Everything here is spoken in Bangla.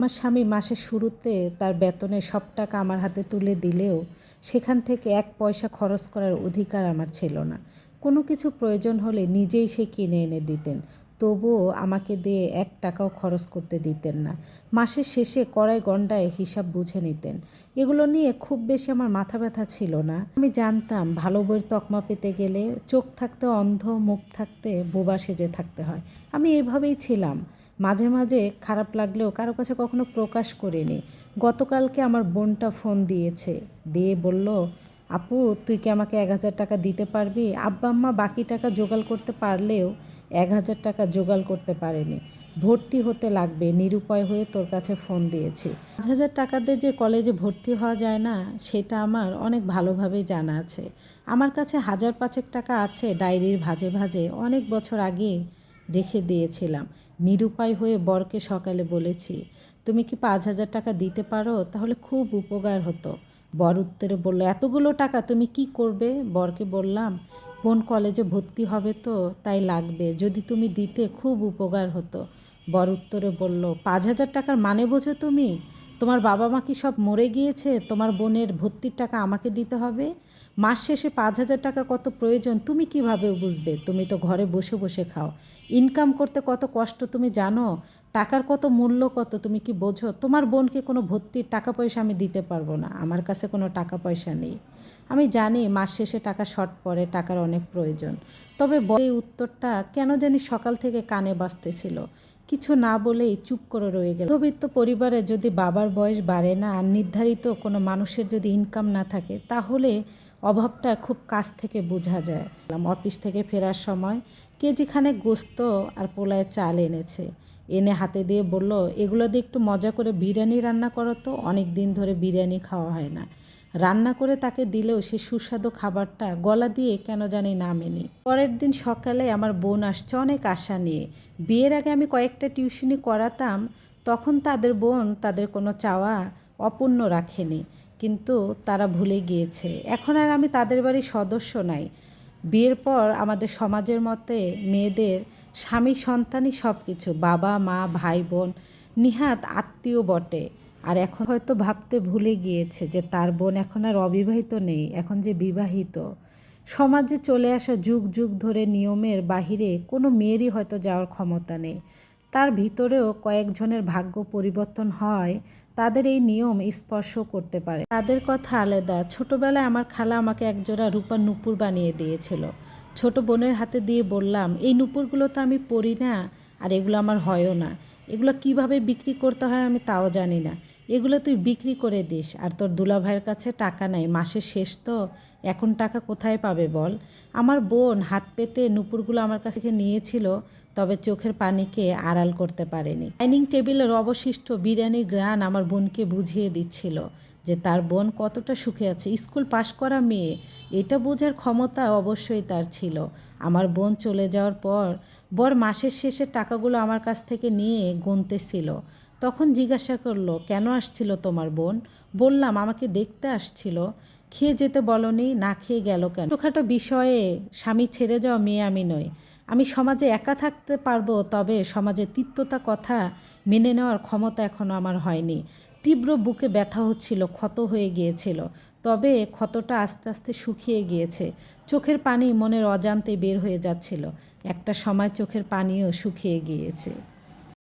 আমার স্বামী মাসের শুরুতে তার বেতনে সব টাকা আমার হাতে তুলে দিলেও সেখান থেকে এক পয়সা খরচ করার অধিকার আমার ছিল না। কোনো কিছু প্রয়োজন হলে নিজেই সে কিনে এনে দিতেন। তবুও আমাকে দিয়ে এক টাকাও খরচ করতে দিতেন না। মাসের শেষে কড়াই গন্ডায় হিসাব বুঝে নিতেন। এগুলো নিয়ে খুব বেশি আমার মাথা ব্যথা ছিল না। আমি জানতাম, ভালো বইয়ের তকমা পেতে গেলে চোখ থাকতে অন্ধ, মুখ থাকতে বোবা সেজে থাকতে হয়। আমি এভাবেই ছিলাম। মাঝে মাঝে খারাপ লাগলেও কারও কাছে কখনো প্রকাশ করিনি। গতকালকে আমার বোনটা ফোন দিয়েছে। দিয়ে বলল আপু, তুই কি আমাকে এক হাজার টাকা দিতে পারবি? আব্বা আম্মা বাকি টাকা জোগাড় করতে পারলেও এক হাজার টাকা জোগাড় করতে পারেনি। ভর্তি হতে লাগবে, নিরুপায় হয়ে তোর কাছে ফোন দিয়েছি। পাঁচ হাজার টাকা দিয়ে যে কলেজে ভর্তি হওয়া যায় না, সেটা আমার অনেক ভালোভাবেই জানা আছে। আমার কাছে হাজার পাঁচেক টাকা আছে ডায়েরির ভাজে ভাজে অনেক বছর আগে রেখে দিয়েছিলাম। নিরুপায় হয়ে বরকে সকালে বলেছি, তুমি কি পাঁচ হাজার টাকা দিতে পারো? তাহলে খুব উপকার হতো। বর উত্তরে বলল, এতগুলো টাকা তুমি কি করবে? বরকে বললাম, বোন কলেজে ভর্তি হবে তো, তাই লাগবে। যদি তুমি দিতে খুব উপকার হতো। বর উত্তরে বলল, পাঁচ হাজার টাকার মানে বোঝো তুমি? তোমার বাবা মা কি সব মরে গিয়েছে? তোমার বোনের ভর্তির টাকা আমাকে দিতে হবে? মাস শেষে পাঁচ হাজার টাকা কত প্রয়োজন? তুমি কীভাবে বুঝবে? তুমি তো ঘরে বসে বসে খাও। ইনকাম করতে কত কষ্ট তুমি জানো? টাকার কত মূল্য কত তুমি কি বোঝো? তোমার বোনকে কোনো ভর্তির টাকা পয়সা আমি দিতে পারব না। আমার কাছে কোনো টাকা পয়সা নেই। আমি জানি মাস শেষে টাকা শর্ট পড়ে, টাকার অনেক প্রয়োজন। তবে এই উত্তরটা কেন জানি সকাল থেকে কানে বাজতেছিল। কিছু না বলেই চুপ করে রয়ে গেল। মধ্যবিত্ত পরিবারে যদি বাবার বয়স বাড়ে না আর নির্ধারিত কোনো মানুষের যদি ইনকাম না থাকে, তাহলে অভাবটা খুব কাছ থেকে বোঝা যায়। অফিস থেকে ফেরার সময় কেজিখানে গোস্ত আর পোলায় চাল এনেছে। এনে হাতে দিয়ে বলল, এগুলো দিয়ে একটু মজা করে বিরিয়ানি রান্না করো তো, অনেক দিন ধরে বিরিয়ানি খাওয়া হয় না। রান্না করে তাকে দিলেও সে সুস্বাদু খাবারটা গলা দিয়ে কেন জানি না মেনি পরের দিন সকালে আমার বোন আসছে অনেক আশা নিয়ে। বিয়ের আগে আমি কয়েকটা টিউশনি করাতাম তখন তাদের বোন তাদের কোনো চাওয়া অপূর্ণ রাখেনি, কিন্তু তারা ভুলে গিয়েছে। এখন আর আমি তাদের বাড়ির সদস্য নাই। বিয়ের পর আমাদের সমাজের মতে মেয়েদের, স্বামী, সন্তানই সব কিছু বাবা, মা, ভাই, বোন, নিহাত আত্মীয় বটে। আর এখন হয়তো ভাবতে ভুলে গিয়েছে যে তার বোন এখন আর অবিবাহিত নেই, এখন যে বিবাহিত। সমাজে চলে আসা যুগ যুগ ধরে নিয়মের বাহিরে কোনো মেয়েরই হয়তো যাওয়ার ক্ষমতা নেই। তার ভিতরেও কয়েকজনের ভাগ্য পরিবর্তন হয়, তাদের এই নিয়ম স্পর্শ করতে পারে। তাদের কথা আলাদা। ছোটবেলায় আমার খালা আমাকে একজোড়া রূপার নুপুর বানিয়ে দিয়েছিল। ছোট বোনের হাতে দিয়ে বললাম, এই নুপুরগুলো তো আমি পরি না, আর এগুলো আমার হয়ও না। এগুলো কীভাবে বিক্রি করতে হয় আমি তাও জানি না। এগুলো তুই বিক্রি করে দিস, আর তোর দুলাভাইয়ের কাছে টাকা নাই। মাসের শেষ তো, এখন টাকা কোথায় পাবে বল? আমার বোন হাত পেতে নুপুরগুলো আমার কাছে নিয়েছিল তবে চোখের পানিকে আড়াল করতে পারেনি। ডাইনিং টেবিলের অবশিষ্ট বিরিয়ানির গ্রান আমার বোনকে বুঝিয়ে দিচ্ছিল যে তার বোন কতটা সুখে আছে। স্কুল পাশ করা মেয়ে, এটা বোঝার ক্ষমতা অবশ্যই তার ছিল। আমার বোন চলে যাওয়ার পর বর মাসের শেষে টাকাগুলো আমার কাছ থেকে নিয়ে গুনতেছিল। তখন জিজ্ঞাসা করল, কেন আসছিল তোমার বোন? বললাম, আমাকে দেখতে আসছিল খেয়ে যেতে বলনি, না খেয়ে গেল কেন? ছোটোখাটো বিষয়ে স্বামী ছেড়ে যাওয়া মেয়ে আমি নই। আমি সমাজে একা থাকতে পারব, তবে সমাজে তিক্ততা কথা মেনে নেওয়ার ক্ষমতা এখনও আমার হয়নি। তীব্র বুকে ব্যথা হচ্ছিল, ক্ষত হয়ে গিয়েছিল, তবে ক্ষতটা আস্তে আস্তে শুকিয়ে গিয়েছে। চোখের পানি মনের অজান্তে বের হয়ে যাচ্ছিল। একটা সময় চোখের পানিও শুকিয়ে গিয়েছে।